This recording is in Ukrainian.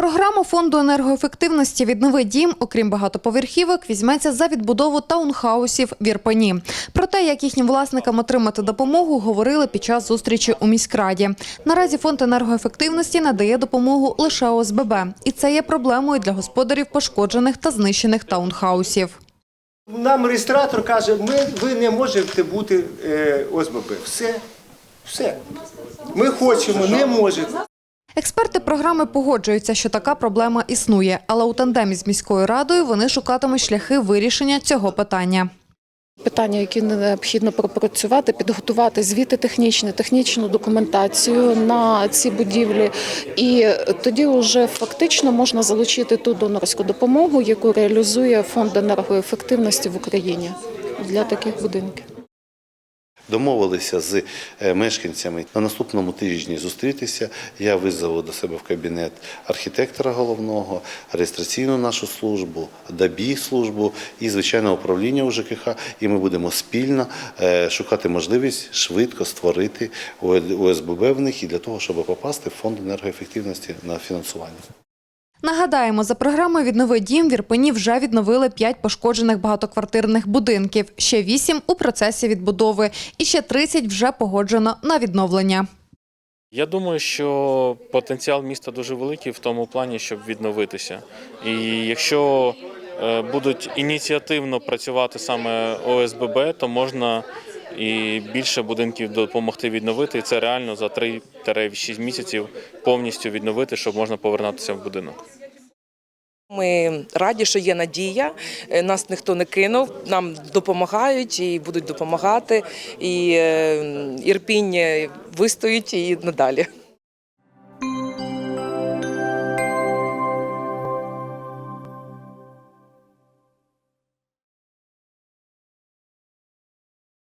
Програма фонду енергоефективності «Віднови дім», окрім багатоповерхівок, візьметься за відбудову таунхаусів в Ірпені. Про те, як їхнім власникам отримати допомогу, говорили під час зустрічі у міськраді. Наразі фонд енергоефективності надає допомогу лише ОСББ. І це є проблемою для господарів пошкоджених та знищених таунхаусів. Нам реєстратор каже, ми, ви не можете бути е, ОСББ. Все. Все. Ми хочемо, не можете. Експерти програми погоджуються, що така проблема існує, але у тандемі з міською радою вони шукатимуть шляхи вирішення цього питання. Питання, які необхідно пропрацювати, підготувати звіти технічні, технічну документацію на ці будівлі, і тоді вже фактично можна залучити ту донорську допомогу, яку реалізує фонд енергоефективності в Україні для таких будинків. Домовилися з е, мешканцями на наступному тижні зустрітися. Я визову до себе в кабінет архітектора головного, реєстраційну нашу службу, ДАБІ службу і звичайно управління УЖКХ. І ми будемо спільно е, шукати можливість швидко створити ОСББ в них і для того, щоб попасти в фонд енергоефективності на фінансування. Нагадаємо, за програмою «Віднови дім» в Ірпені вже відновили 5 пошкоджених багатоквартирних будинків, ще 8 у процесі відбудови і ще 30 вже погоджено на відновлення. Я думаю, що потенціал міста дуже великий в тому плані, щоб відновитися. І якщо е, будуть ініціативно працювати саме ОСББ, то можна і більше будинків допомогти відновити. Це реально за 3-6 місяців повністю відновити, щоб можна повернутися в будинок. Ми раді, що є надія. Е, Нас ніхто не кинув, нам допомагають і будуть допомагати. І е, Ірпінь вистоїть і надалі.